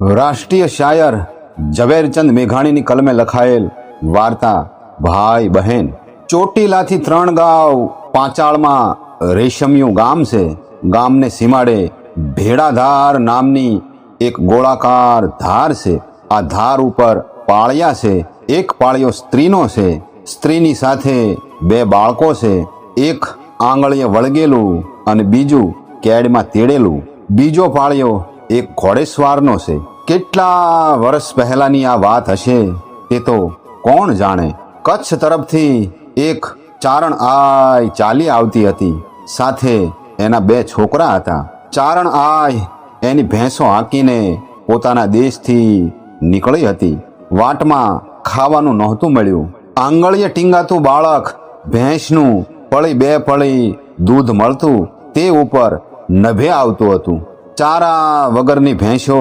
રાષ્ટ્રીય શાયર ઝવેરચંદ મેઘાણીની કલમે લખાયેલ વાર્તા, ભાઈ બહેન, ચોટીલાથી ત્રણ ગાંવ પાંચાળમાં રેશમિયું ગામ છે. ગામને સીમાડે ભેડાધાર નામની એક ગોળાકાર ધાર છે. આ ધાર ઉપર પાળિયા છે. એક પાળિયો સ્ત્રીનો છે. સ્ત્રીની સાથે બે બાળકો છે. એક આંગળીએ વળગેલું અને બીજું કેડમાં તેડેલું. બીજો પાળિયો એક ઘોડેસવારનો છે. કેટલા વર્ષ પહેલાની આ વાત હશે તે તો કોણ જાણે? કચ્છ તરફથી એક ચારણ આય ચાલી આવતી હતી. સાથે એના બે છોકરા હતા. ચારણ આય એની ભેંસો હાંકીને પોતાના દેશથી નીકળી હતી. વાટમાં ખાવાનું નહોતું મળ્યું. આંગળીએ ટીંગાતું બાળક ભેંસનું પળી બે પળી દૂધ મળતું તે ઉપર નભે આવતું હતું. ચારા વગરની ભેંસો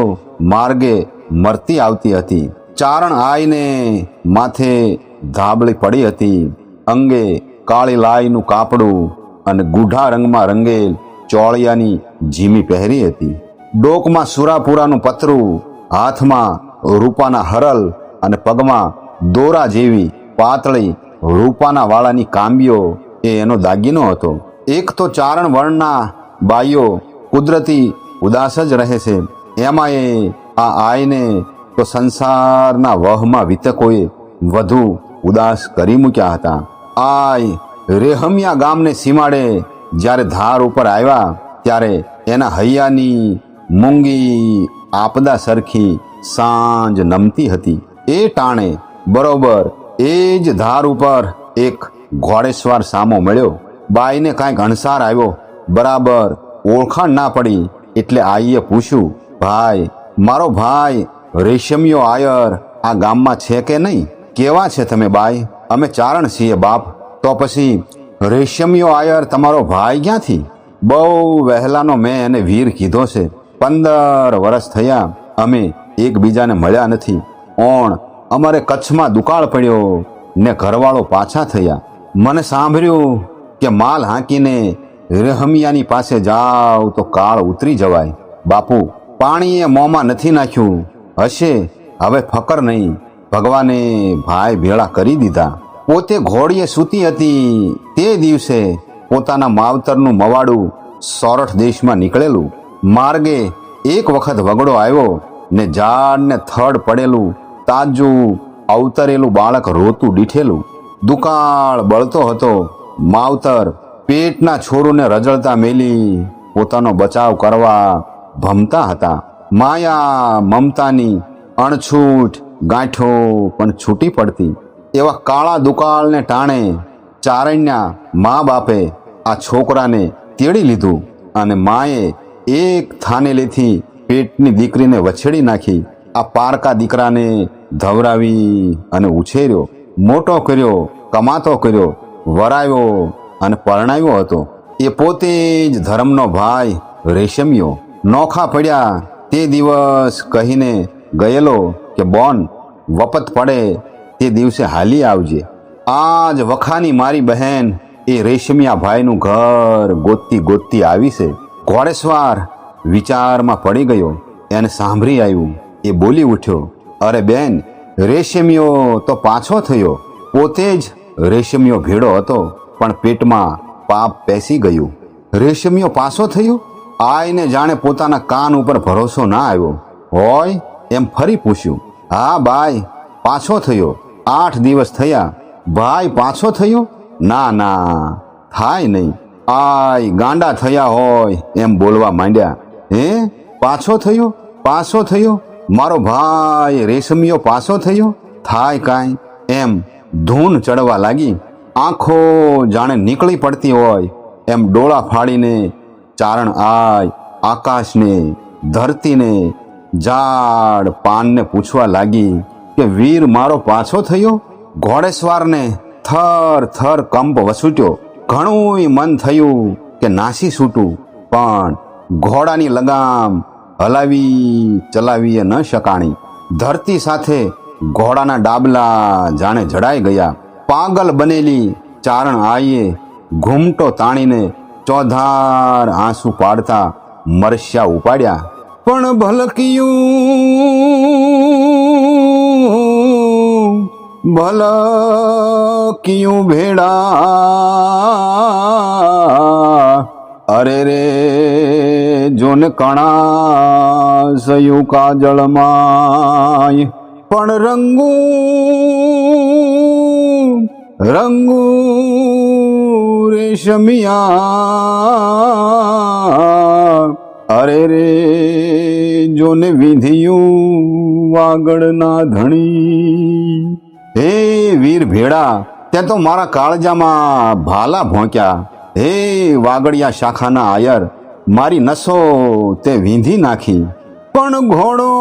માર્ગે મરતી આવતી હતી. ચારણ આઈને માથે ધાબળી પડી હતી. અંગે કાળી લાઈનું કાપડું અને ગુઢા રંગમાં રંગેલ ચોળિયાની જીમી પહેરી હતી. ડોકમાં સુરાપુરાનું પતરું, હાથમાં રૂપાના હરલ અને પગમાં દોરા જેવી પાતળી રૂપાના વાળાની કાંબીઓ એ એનો દાગીનો હતો. એક તો ચારણ વર્ણના બાઈઓ કુદરતી ઉદાસ જ રહે છે. એમાં એ આ આયને તો સંસારના વહમાં વિતકોએ વધુ ઉદાસ કરી મૂક્યા હતા. આય રેહમિયા ગામને સીમાડે જ્યારે ધાર ઉપર આવ્યા, ત્યારે એના હૈયાની મૂંગી આપદા સરખી સાંજ નમતી હતી. એ ટાણે બરોબર એ જ ધાર ઉપર એક ઘોડેસવાર સામો મળ્યો. બાઈને કાંઈક અણસાર આવ્યો. બરાબર ઓળખાણ ના પડી એટલે આઈએ પૂછ્યું, ભાઈ, મારો ભાઈ રેશમિયો આયર આ ગામમાં છે કે નહીં? કેવા છે તમે બાઈ? અમે ચારણ છીએ બાપ. તો પછી રેશમિયો આયર તમારો ભાઈ ક્યાંથી? બહુ વહેલાનો મેં એને વીર કીધો છે. પંદર વર્ષ થયા અમે એકબીજાને મળ્યા નથી. ઓણ, અમારે કચ્છમાં દુકાળ પડ્યો ને ઘરવાળો પાછા થયા. મને સાંભળ્યું કે માલ હાંકીને રહેમિયાની પાસે જાવ તો કાળ ઉતરી જવાય. બાપુ, પાણીએ મોંમાં નથી નાખ્યું. હશે, હવે ફકર નહીં. ભગવાને ભાઈ ભેળા કરી દીધા. પોતે ઘોડીએ સૂતી હતી. તે દિવસે પોતાના માવતરનું મવાડું સોરઠ દેશમાં નીકળેલું. માર્ગે એક વખત વગડો આવ્યો ને ઝાડને થડ પડેલું. તાજું અવતરેલું બાળક રોતું દીઠેલું. દુકાળ બળતો હતો. માવતર પેટના છોરોને રજળતા મેલી, પોતાનો બચાવ કરવા ભમતા હતા. માયા મમતાની અણછૂટ ગાંઠો પણ છૂટી પડતી. એવા કાળા દુકાળને ટાણે ચારણ્યા મા બાપે આ છોકરાને તેડી લીધું અને માએ એક થાનેલેથી પેટની દીકરીને વછેડી નાખી. આ પારકા દીકરાને ધવરાવી અને ઉછેર્યો, મોટો કર્યો, કમાતો કર્યો વરાવ્યો અને પરણાવ્યો હતો. એ પોતે જ ધર્મનો ભાઈ રેશમિયો નોખા પડ્યા. તે દિવસ કહીને ગયેલો કે, બોન વપત પડે, તે દિવસે હાલી આવજે. આજ વખાની મારી બહેન એ રેશમિયા ભાઈનું ઘર ગોતતી ગોતતી આવી છે. ઘોડેસવાર વિચારમાં પડી ગયો. એને સાંભળી આવ્યું. એ બોલી ઉઠ્યો, અરે બેન, રેશમિયો તો પાછો થયો. પોતે જ રેશમિયો ભેડો હતો. પણ પેટમાં પાપ પેસી ગયું. રેશમિયો પાછો થયો? આઈને જાણે પોતાના કાન ઉપર ભરોસો ના આવ્યો. હોય એમ ફરી પૂછ્યું. હા ભાઈ પાછો થયો. આઠ દિવસ થયા. ભાઈ, પાછો થયો? ના ના, થાય નહીં. આય, ગાંડા થયા હોય એમ બોલવા માંડ્યા. હે, પાછો થયો? પાછો થયો? મારો ભાઈ રેશમિયો પાછો થયો? થાય કાંઈ? એમ ધૂન ચડવા લાગી. આંખો જાણે નીકળી પડતી હોય, એમ ડોળા ફાડીને ચારણ આય, આકાશને, ધરતીને, ઝાડ પાનને પૂછવા લાગી કે, વીર મારો પાછો થયો? ઘોડેસવારને થર થર કંપ વસૂટ્યો. ઘણું મન થયું કે નાસી છૂટું, પણ ઘોડાની લગામ હલાવી ચલાવી ન શકાણી. ધરતી સાથે ઘોડાના ડાબલા જાણે જડાઈ ગયા. પાગલ બનેલી ચારણ આઈએ ઘૂમટો તાણીને ચોધાર આંસુ પાડતા મરસ્યા ઉપાડ્યા. પણ ભલકિયું ભલકિયું ભેડા, અરે રે, જોન કણા સયું કાજળમાય પણ રંગું રંગુ રેશમિયા અરે રે જોને વિધિયું વાગડના ધણી હે વીર ભેડા તે તો મારા કાળજામાં ભાલા ભોંક્યા હે વાગડિયા શાખાના આયર મારી નસો તે વીંધી નાખી પણ ઘોડો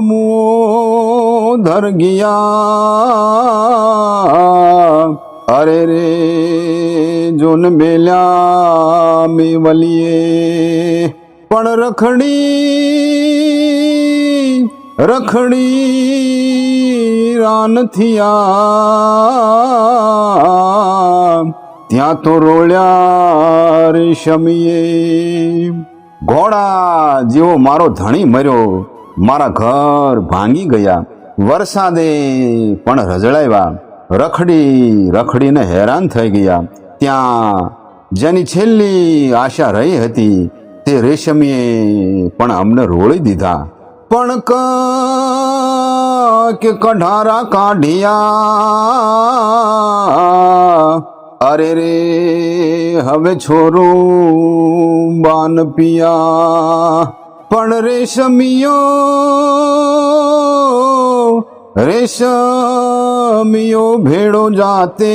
મુઓ ધર ગયા. અરે રે, જોન બેલ્યા મેવલીએ. પણ રખડી રખડી રાન થયા. ત્યાં તો રોળ્યા રેશમીએ ઘોડા જેવો મારો ધણી મર્યો. મારા ઘર ભાંગી ગયા. વરસાદે પણ રજળાવ્યા. રખડી, રખડીને હેરાન થઈ ગયા. ત્યાં જેની છેલ્લી આશા રહી હતી, તે રેશમીએ પણ અમને રોળી દીધા. પણ ક કઢારા કાઢિયા. અરે રે, હવે છોરું બાન પિયા. પણ રેશમિયો રેશમિયો ભેડો જાતે.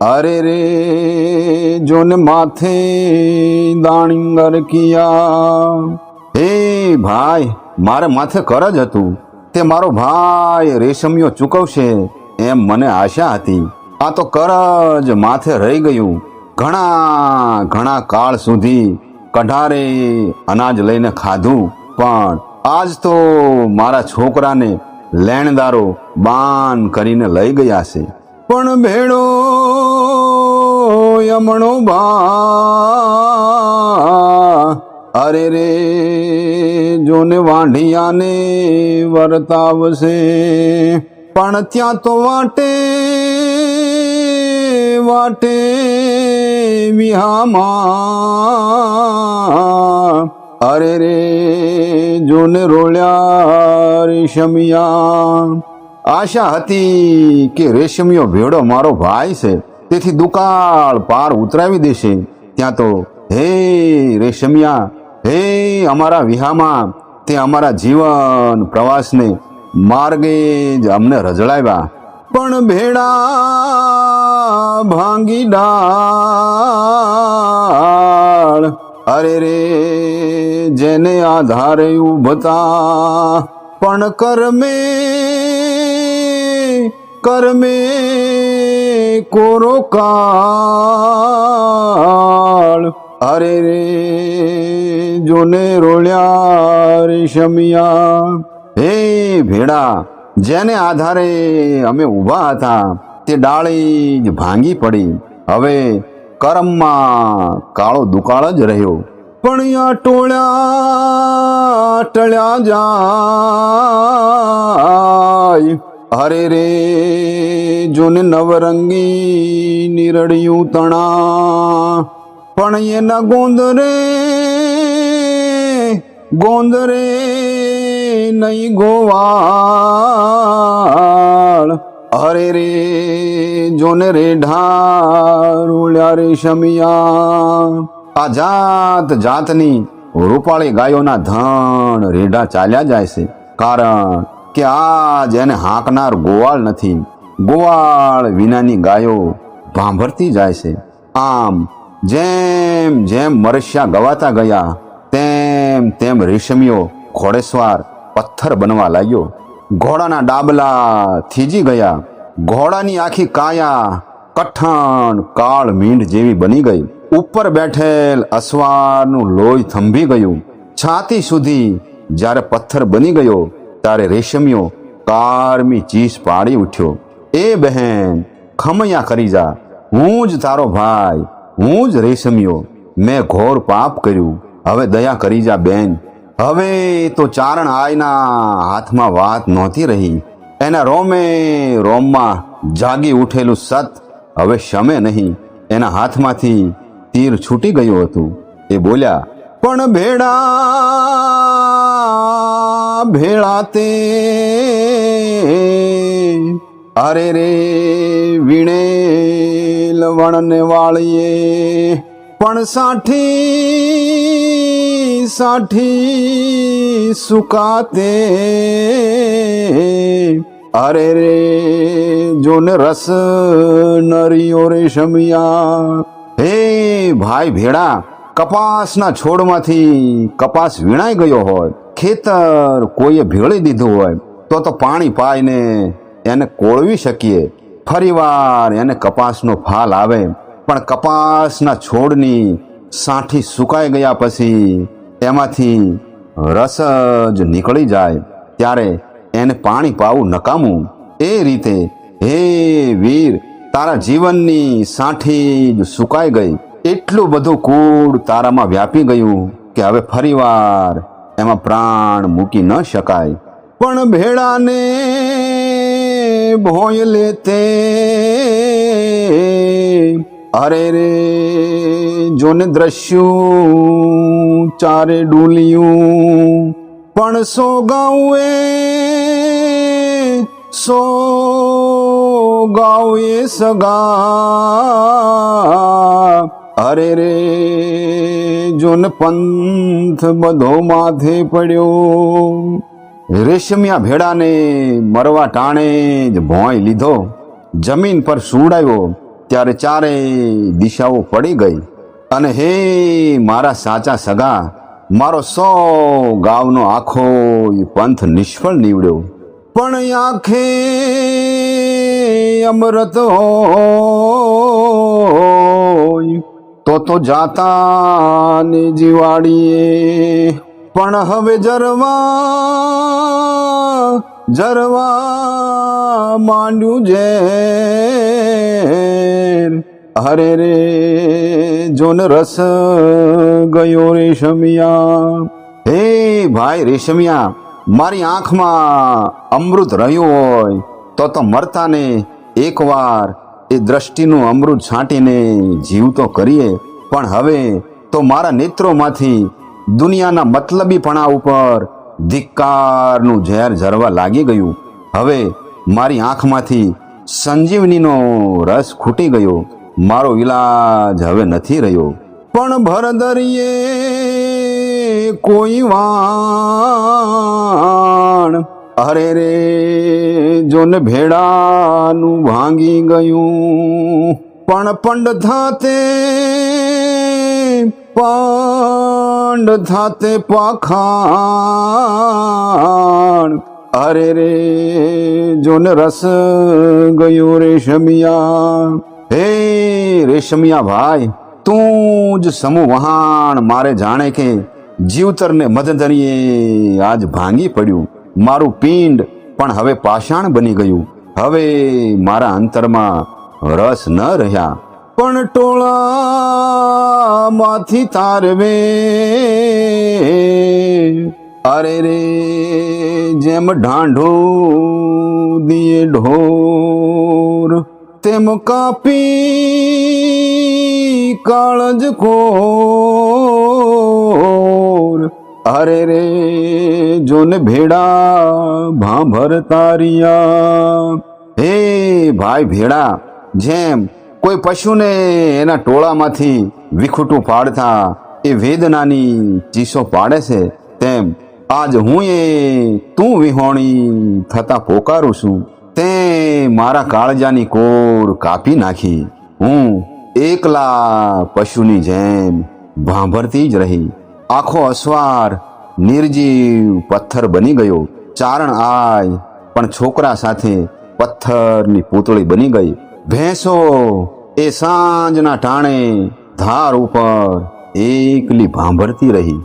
અરે રે, જોને માથે દાણીંગર કિયા હે ભાઈ, મારે માથે કરજ હતું. તે મારો ભાઈ રેશમિયો ચૂકવશે એમ મને આશા હતી. આ તો કરજ માથે રહી ગયું. ઘણા ઘણા કાળ સુધી કઢારે અનાજ લઈને ખાધું. પણ આજ તો મારા છોકરાને લેણદારો બાન કરીને લઈ ગયા છે. પણ ભેડો યમણો બા, અરે રે, જોને વાંઢિયાને વર્તાવશે. પણ ત્યાં તો વાટે વાટે વિહામાં. અરે રે, જોને રોળ્યા રેશમિયા આશા હતી કે રેશમિયો ભેડો મારો ભાઈ છે, તેથી દુકાળ પાર ઉતરાવી દેશે. ત્યાં તો, હે રેશમિયા હે અમારા વિહામાં, તે અમારા જીવન પ્રવાસને માર્ગે જ અમને રજળાવ્યા પણ ભેડા ભાંગી ડાળ. અરે રે, જેને આધારે ઉભતા પણ કરમે કરમે કોરો કાળ. અરે રે, જોને રોળ્યા રેશમિયા હે ભેડા જેને આધારે અમે ઊભા હતા, તે ડાળી જ ભાંગી પડી. હવે કરમમાં કાળો દુકાળ જ રહ્યો. પણ ટોળ્યા ટળ્યા જાય. હરે રે, જોને નવરંગી નિરળિયું તણા. પણ એના ગોંદરે ગોંદરે નહીં ગોવાળ. અરે રે, જોને રે ઢારુળ્યા રે શમિયા આ જાત જાતની રૂપાળી ગાયોના ધણ રેઢા ચાલ્યા જાય છે. કારણ કે આ જેને હાંકનાર ગોવાળ નથી. ગોવાળ વિનાની ગાયો ભાંભરતી જાય છે. આમ જેમ જેમ મરસ્યા ગવાતા ગયા, તેમ તેમ રેશમિયો ઘોડેસવાર પથ્થર બનવા લાગ્યો. ઘોડાના ડાબલા થીજી ગયા. ઘોડાની આખી કાયા કઠણ કાળ મીંઢ જેવી બની ગઈ. ઉપર બેઠેલ અસવારનું લોહી થંભી ગયું. છાતી સુધી જ્યારે પથ્થર બની ગયો, ત્યારે રેશમિયો કારમી ચીસ પાડી ઉઠ્યો. એ બહેન, ખમૈયા કરી જા. હું જ તારો ભાઈ. હું જ રેશમિયો મેં ઘોર પાપ કર્યું. હવે દયા કરી જા, બેન. હવે તો ચારણ આયના હાથમાં વાત નહોતી રહી. એના રોમે રોમમાં જાગી ઉઠેલું સત હવે શમે નહીં. એના હાથમાંથી તીર છૂટી ગયું હતું. એ બોલ્યા, પણ ભેડા ભેળા તે, અરે રે વીણે લવણને વાળીએ. પણ સાઠી સાઠી સુકાતે. અરે રે, જોને રસ નરિયો રેશમિયા હે ભાઈ ભેડા, કપાસના છોડમાંથી કપાસ વીણાઈ ગયો હોય, ખેતર કોઈએ ભેળી દીધું હોય, તો તો પાણી પાઈને એને કોળવી શકીએ. ફરીવાર એને કપાસનો ફાલ આવે. પણ કપાસના છોડની સાઠી સુકાઈ ગયા પછી એમાંથી રસ જ નીકળી જાય ત્યારે એને પાણી પાવું નકામું. એ રીતે, હે વીર, તારા જીવનની સાઠી જ સુકાઈ ગઈ. એટલું બધું કૂડ તારામાં વ્યાપી ગયું કે હવે ફરીવાર એમાં પ્રાણ મૂકી ન શકાય. પણ ભેડાને ભોય લેતે અરે રે, જોને દ્રશ્યું, ચારે ડૂલિયું. પણ સો ગાઉએ સો ગાઉએ સગા. અરે રે, જોન પંથ બધો માથે પડ્યો. રેશમિયા ભેડાને મરવા ટાણે જ ભોંય લીધો. જમીન પર સુવડાવ્યો ત્યારે ચારે દિશાઓ પડી ગઈ. અને હે મારા સાચા સગા, મારો સો ગાવનો આખો પંથ નિષ્ફળ નીવડ્યો. પણ આંખે અમૃત તો તો જાતા ને જીવાડીએ. પણ હવે જરવા જરવા માંડ્યું છે. હરે રે, જોન રસ ગયો રેશમિયા. હે ભાઈ રેશમિયા, મારી આંખમાં અમૃત રહ્યું હોય તો તો મરતાને એકવાર એ દ્રષ્ટિનું અમૃત છાંટીને જીવતો કરીએ. પણ હવે તો મારા નેત્રોમાંથી દુનિયાના મતલબીપણા ઉપર ધિક્કારનું ઝેર ઝરવા લાગી ગયું. હવે મારી આંખમાંથી સંજીવનીનો રસ ખૂટી ગયો. મારો ઈલાજ હવે નથી રહ્યો. પણ ભરદરિયે કોઈ વાણ. અરે રે, જોને ભેડાનું ભાંગી ગયું. પણ પંડ થાતે પંડ થાતે પાખાણ. અરે રે, જોને રસ ગયો રેશમિયા હે રેશમિયા ભાઈ, તું જ સમૂહ વહાણ, મારે જાણે કે જીવતરને મધદરીએ આજ ભાંગી પડ્યું. મારું પિંડ પણ હવે પાષાણ બની ગયું. હવે મારા અંતરમાં રસ ન રહ્યા. પણ ટોળામાંથી તારવે. અરે રે, જેમ ઢાંઢો દિયે ઢોર, તેમ કાપી કાળજ કોર અરે રે, જોને ભેડા ભાંભર તારિયા. હે ભાઈ ભેડા, જેમ કોઈ પશુને એના ટોળામાંથી વિખૂટું પાડતા એ વેદનાની ચીસો પાડે છે, તેમ આજ હું એ તું વિહોણી થતા પોકારું છું, તે મારા કાળજાની કોર કાપી નાખી. હું એકલા પશુની જેમ ભાંભરતી જ રહી. આખો અસવાર નિર્જીવ પથ્થર બની ગયો. ચારણ આય પણ છોકરા સાથે પથ્થરની પૂતળી બની ગઈ. ભેંસો એ સાંજના ટાણે ધાર ઉપર એકલી ભાંભરતી રહી.